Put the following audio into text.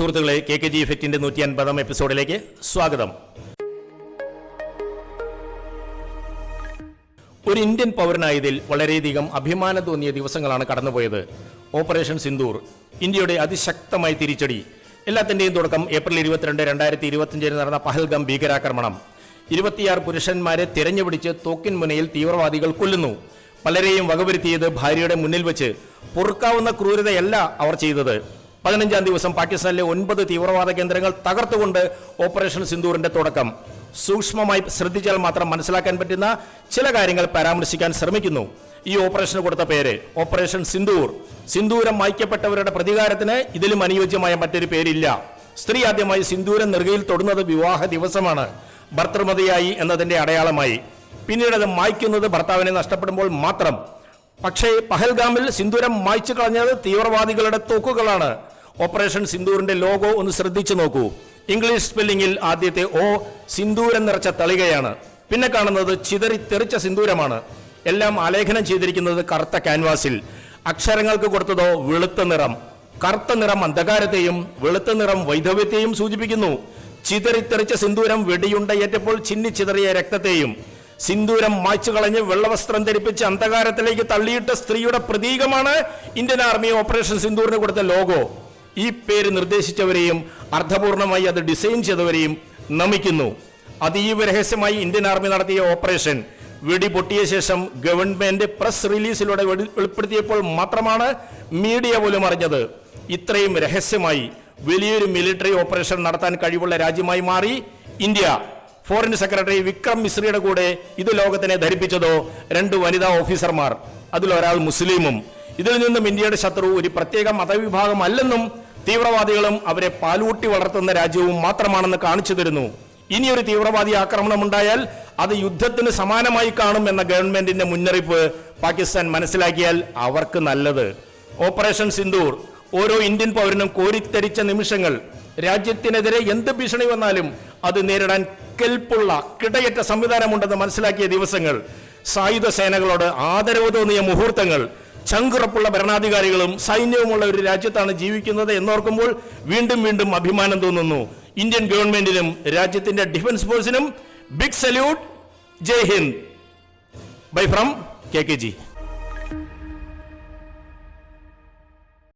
സുഹൃത്തുക്കളെ K K G ഇഫക്റ്റിന്റെ നൂറ്റി അൻപതാം എപ്പിസോഡിലേക്ക് സ്വാഗതം. ഒരു ഇന്ത്യൻ പൗരനായതിൽ വളരെയധികം അഭിമാനം തോന്നിയ ദിവസങ്ങളാണ് കടന്നുപോയത്. ഓപ്പറേഷൻ സിന്ദൂർ ഇന്ത്യയുടെ അതിശക്തമായ തിരിച്ചടി എല്ലാത്തിന്റെയും തുടക്കം ഏപ്രിൽ ഇരുപത്തിരണ്ട് രണ്ടായിരത്തി ഇരുപത്തിയഞ്ചിന് നടന്ന പഹൽഗം ഭീകരാക്രമണം. ഇരുപത്തിയാറ് പുരുഷന്മാരെ തിരഞ്ഞുപിടിച്ച് തോക്കിൻ മുനയിൽ തീവ്രവാദികൾ കൊല്ലുന്നു. പലരെയും വകവരുത്തിയത് ഭാര്യയുടെ മുന്നിൽ വെച്ച് പൊറുക്കാവുന്ന ക്രൂരതയല്ല അവർ ചെയ്തത്. പതിനഞ്ചാം ദിവസം പാകിസ്ഥാനിലെ ഒൻപത് തീവ്രവാദ കേന്ദ്രങ്ങൾ തകർത്തുകൊണ്ട് ഓപ്പറേഷൻ സിന്ദൂറിന്റെ തുടക്കം. സൂക്ഷ്മമായി ശ്രദ്ധിച്ചാൽ മാത്രം മനസ്സിലാക്കാൻ പറ്റുന്ന ചില കാര്യങ്ങൾ പരാമർശിക്കാൻ ശ്രമിക്കുന്നു. ഈ ഓപ്പറേഷന് കൊടുത്ത പേര് ഓപ്പറേഷൻ സിന്ദൂർ. സിന്ദൂരം മായ്ക്കപ്പെട്ടവരുടെ പ്രതികാരത്തിന് ഇതിലും അനുയോജ്യമായ മറ്റൊരു പേരില്ല. സ്ത്രീ ആദ്യമായി സിന്ദൂരം നെറുകയിൽ തൊടുന്നത് വിവാഹ ദിവസമാണ്. ഭർത്തൃമതിയായി എന്നതിന്റെ അടയാളമായി. പിന്നീട് അത് മായ്ക്കുന്നത് ഭർത്താവിനെ നഷ്ടപ്പെടുമ്പോൾ മാത്രം. പക്ഷേ പഹൽഗാമിൽ സിന്ദൂരം മായ്ച്ചു കളഞ്ഞത് തീവ്രവാദികളുടെ തോക്കുകളാണ്. ഓപ്പറേഷൻ സിന്ദൂറിന്റെ ലോഗോ ഒന്ന് ശ്രദ്ധിച്ചു നോക്കൂ. ഇംഗ്ലീഷ് സ്പെല്ലിംഗിൽ ആദ്യത്തെ ഓ സിന്ദൂരം നിറച്ച തളികയാണ്. പിന്നെ കാണുന്നത് ചിതറി തെറിച്ച സിന്ദൂരമാണ്. എല്ലാം ആലേഖനം ചെയ്തിരിക്കുന്നത് കറുത്ത ക്യാൻവാസിൽ. അക്ഷരങ്ങൾക്ക് കൊടുത്തതോ വെളുത്ത നിറം. കറുത്ത നിറം അന്ധകാരത്തെയും വെളുത്ത നിറം വൈധവ്യത്തെയും സൂചിപ്പിക്കുന്നു. ചിതറിത്തെറിച്ച സിന്ദൂരം വെടിയുണ്ടയേറ്റപ്പോൾ ചിന്നിച്ചിതറിയ രക്തത്തെയും. സിന്ദൂരം മായ്ച്ചു കളഞ്ഞ് വെള്ളവസ്ത്രം ധരിപ്പിച്ച് അന്ധകാരത്തിലേക്ക് തള്ളിയിട്ട സ്ത്രീയുടെ പ്രതീകമാണ് ഇന്ത്യൻ ആർമി ഓപ്പറേഷൻ സിന്ദൂറിന് കൊടുത്ത ലോഗോ. ഈ പേര് നിർദ്ദേശിച്ചവരെയും അർത്ഥപൂർണമായി അത് ഡിസൈൻ ചെയ്തവരെയും നമിക്കുന്നു. അതീവ രഹസ്യമായി ഇന്ത്യൻ ആർമി നടത്തിയ ഓപ്പറേഷൻ. വെടി പൊട്ടിയ ശേഷം ഗവൺമെന്റ് പ്രസ് റിലീസിലൂടെ വെളി- വെളിപ്പെടുത്തിയപ്പോൾ മാത്രമാണ് മീഡിയ പോലും അറിഞ്ഞത്. ഇത്രയും രഹസ്യമായി വലിയൊരു മിലിറ്ററി ഓപ്പറേഷൻ നടത്താൻ കഴിവുള്ള രാജ്യമായി മാറി ഇന്ത്യ. ഫോറിൻ സെക്രട്ടറി വിക്രം മിശ്രയുടെ കൂടെ ഇത് ലോകത്തിനെ ധരിപ്പിച്ചതോ രണ്ട് വനിതാ ഓഫീസർമാർ. അതിലൊരാൾ മുസ്ലിമും. ഇതിൽ നിന്നും ഇന്ത്യയുടെ ശത്രു ഒരു പ്രത്യേക മതവിഭാഗം അല്ലെന്നും തീവ്രവാദികളും അവരെ പാലൂട്ടി വളർത്തുന്ന രാജ്യവും മാത്രമാണെന്ന് കാണിച്ചു തരുന്നു. ഒരു തീവ്രവാദി ആക്രമണം ഉണ്ടായാൽ അത് യുദ്ധത്തിന് സമാനമായി കാണും എന്ന ഗവൺമെന്റിന്റെ മുന്നറിയിപ്പ് പാകിസ്ഥാൻ മനസ്സിലാക്കിയാൽ അവർക്ക് നല്ലത്. ഓപ്പറേഷൻ സിന്ദൂർ ഓരോ ഇന്ത്യൻ പൗരനും കോരിത്തരിച്ച നിമിഷങ്ങൾ രാജ്യത്തിനെതിരെ എന്ത് ഭീഷണി വന്നാലും അത് നേരിടാൻ കെൽപ്പുള്ള കിടയറ്റ സംവിധാനമുണ്ടെന്ന് മനസ്സിലാക്കിയ ദിവസങ്ങൾ സായുധ സേനകളോട് ആദരവ് തോന്നിയ മുഹൂർത്തങ്ങൾ ചങ്കുറപ്പുള്ള ഭരണാധികാരികളും സൈന്യവുമുള്ള ഒരു രാജ്യത്താണ് ജീവിക്കുന്നത് എന്നോർക്കുമ്പോൾ വീണ്ടും വീണ്ടും അഭിമാനം തോന്നുന്നു. ഇന്ത്യൻ ഗവൺമെന്റിനും രാജ്യത്തിന്റെ defence ഫോഴ്സിനും big salute. Jai Hind. Bye from K K G